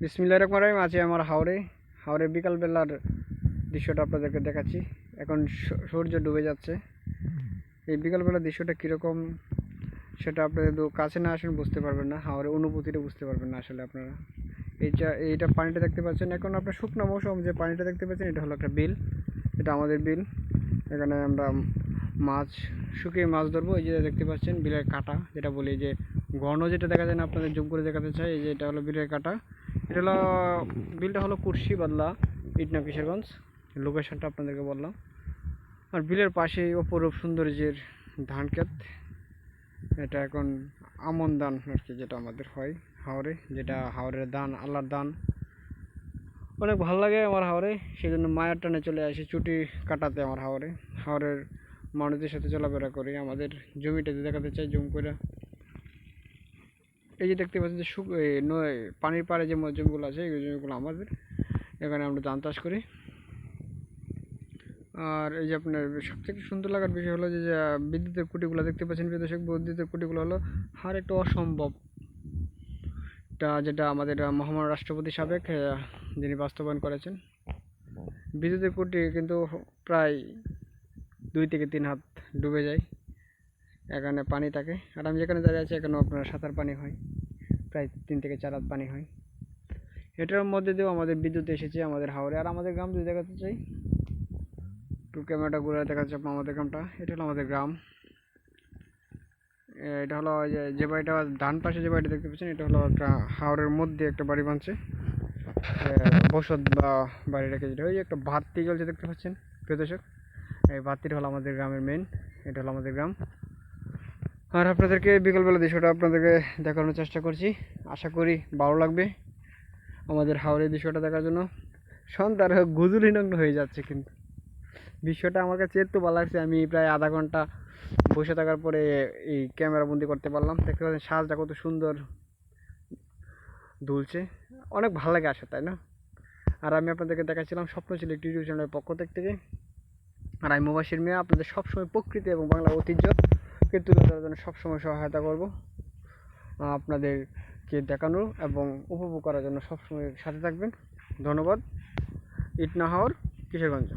বিসমিল্লা রহমান রহিম আমার হাওড়ে হাওড়ে বিকালবেলার দৃশ্যটা আপনাদেরকে দেখাচ্ছি। এখন সূর্য ডুবে যাচ্ছে। এই বিকালবেলার দৃশ্যটা কীরকম, সেটা আপনাদের কাছে না আসেন বুঝতে পারবেন না। হাওড়ে অনুভূতিটা বুঝতে পারবেন না আসলে আপনারা। এইটা এইটা পানিটা দেখতে পাচ্ছেন। এখন আপনার শুকনো মৌসুম, যে পানিটা দেখতে পাচ্ছেন, এটা হলো একটা বিল। এটা আমাদের বিল। এখানে আমরা মাছ, শুকিয়ে মাছ ধরবো। এই যে দেখতে পাচ্ছেন, বিলের কাটা, যেটা বলি যে ঘন যেটা দেখা যায় না, আপনাদের জুম করে দেখাতে চাই, এই যে এটা হলো বিলের কাটা। এটা হলো, বিলটা হলো কুর্শি বাদলা ইটনা কিশোরগঞ্জ, লোকেশনটা আপনাদেরকে বললাম। আর বিলের পাশেই অপরূপ সৌন্দর্যের ধান ক্ষেত। এটা এখন আমন দান আর কি, যেটা আমাদের হয় হাওড়ে যেটা হাওড়ের দান আল্লাহর দান অনেক ভালো লাগে আমার হাওড়ে সেই জন্য মায়ের টানে চলে আসি ছুটি কাটাতে আমার হাওড়ে হাওড়ের মানুষদের সাথে চলাফেরা করি, আমাদের জমিটাতে দেখাতে চাই, জুম করে এই যে দেখতে পাচ্ছেন যে শুক পানির পাড়ে যে জমিগুলো আছে, এই জমিগুলো আমাদের। এখানে আমরা ধান চাষ করি। আর এই যে আপনার সবথেকে সুন্দর লাগার বিষয় হলো যে বিদ্যুতের কুটিগুলো দেখতে পাচ্ছেন বিদ্যুৎ বিদ্যুতের কুটিগুলো হলো হার একটা অসম্ভব। এটা যেটা আমাদের মহামান্য রাষ্ট্রপতি সাবেক যিনি বাস্তবায়ন করেছেন। বিদ্যুতের কুটি কিন্তু প্রায় দুই থেকে তিন হাত ডুবে যায়। এখানে পানি থাকে। আর আমি যেখানে দাঁড়িয়ে আছি, এখানেও আপনার সাঁতার পানি হয়। প্রায় তিন থেকে চার হাত পানি হয়। এটার মধ্যে দিয়েও আমাদের বিদ্যুৎ এসেছে আমাদের হাওড়ে আর আমাদের গ্রাম যদি দেখাতে চাই, একটু ক্যামেরাটা ঘুরে দেখাচ্ছে আপনার আমাদের গ্রামটা। এটা হলো আমাদের গ্রাম। এটা হলো যে বাড়িটা ডান পাশে যে বাড়িটা দেখতে পাচ্ছেন, এটা হলো একটা হাওড়ের মধ্যে একটা বাড়ি বানছে। বসত বা বাড়ি রেখে যেটা, ওই একটা ভাতটি জ্বলছে দেখতে পাচ্ছেন, প্রিয় দর্শক। এই ভাতটিটা হলো আমাদের গ্রামের মেন এটা হলো আমাদের গ্রাম। আর আপনাদেরকে বিকালবেলা দৃশ্যটা আপনাদেরকে দেখানোর চেষ্টা করছি। আশা করি ভালো লাগবে আমাদের হাওড়ের দৃশ্যটা দেখার জন্য। সন্ধ্যার গুজুলিনগ্ন হয়ে যাচ্ছে কিন্তু। বিষয়টা আমার কাছে এত ভালো লাগছে, আমি প্রায় আধা ঘণ্টা বসে থাকার পরে এই ক্যামেরা বন্দি করতে পারলাম। দেখতে পাচ্ছেন সাজটা কত সুন্দর দুলছে। অনেক ভালো লাগে আসে তাই না? আর আমি আপনাদেরকে দেখাচ্ছিলাম স্বপ্ন ছিল একটি ইউটিউব চ্যানেলের পক্ষ থেকে। আর আমি মোবাসির মেয়ে, আপনাদের সবসময় প্রকৃতি এবং বাংলা ঐতিহ্যকে তুলে ধরার জন্য সবসময় সহায়তা করব আপনাদেরকে দেখানো এবং উপভোগ করার জন্য সবসময় সাথে থাকবেন। ধন্যবাদ। ইটনাহর কিশোরগঞ্জ।